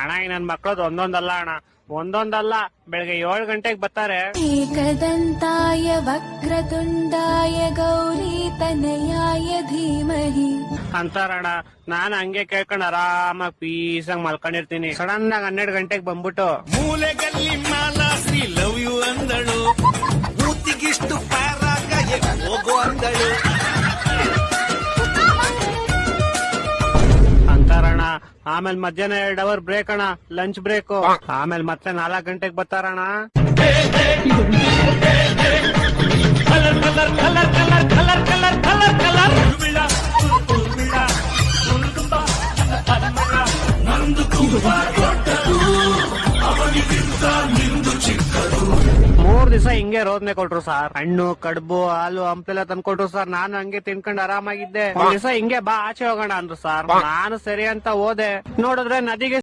ಅಣ್ಣ ಇನ್ನೊಂದ್ ನನ್ ಮಕ್ಳದ್ ಒಂದೊಂದಲ್ಲ ಅಣ್ಣ. ಒಂದೊಂದಲ್ಲ ಬೆಳಗ್ಗೆ ಏಳು ಗಂಟೆಗೆ ಬರ್ತಾರೆ. ಏಕದಂತಾಯ ವಕ್ರತುಂಡಾಯ ಗೌರಿ ತನಯಾಯ ಧೀಮಹಿ. ಅಂತಾರಣ ನಾನ್ ಹಂಗೆ ಕೇಳ್ಕೊಂಡ್ ಆರಾಮಾಗಿ ಪೀಸಂಗ್ ಮಲ್ಕೊಂಡಿರ್ತೀನಿ. ಸಡನ್ ಆಗಿ ಹನ್ನೆರಡು ಗಂಟೆಗೆ ಬಂದ್ಬಿಟ್ಟು. ಮೂಲೆಗಲ್ಲಿ ಮಾಲಾ ಆಮೇಲೆ ಮಧ್ಯಾಹ್ನ ಎರಡ್ ಅವರ್ ಬ್ರೇಕ್ ಅಣ್ಣ ಲಂಚ್ ಬ್ರೇಕ್ ಆಮೇಲೆ ಮತ್ತೆ ನಾಲ್ಕ್ ಗಂಟೆಗೆ ಬರ್ತಾರಣ್ಣ. ಮೂರ್ ದಿವಸ ಹಿಂಗೆ ರೋದ್ನೆ ಕೊಟ್ರು ಸರ್. ಹಣ್ಣು ಕಡ್ಬು ಹಾಲು ಹಂಪೆಲ್ಲ ತಂದ್ಕೊಟ್ರು ಸರ್. ನಾನು ಹಂಗೆ ತಿನ್ಕೊಂಡ್ ಆರಾಮಾಗಿದ್ದೆ. ಒಂದ್ ದಿವಸ ಹಿಂಗೆ ಬಾ ಆಚೆ ಹೋಗೋಣ ಅಂದ್ರು ಸರ್. ನಾನು ಸರಿ ಅಂತ ಹೋದೆ. ನೋಡಿದ್ರೆ ನದಿಗೆ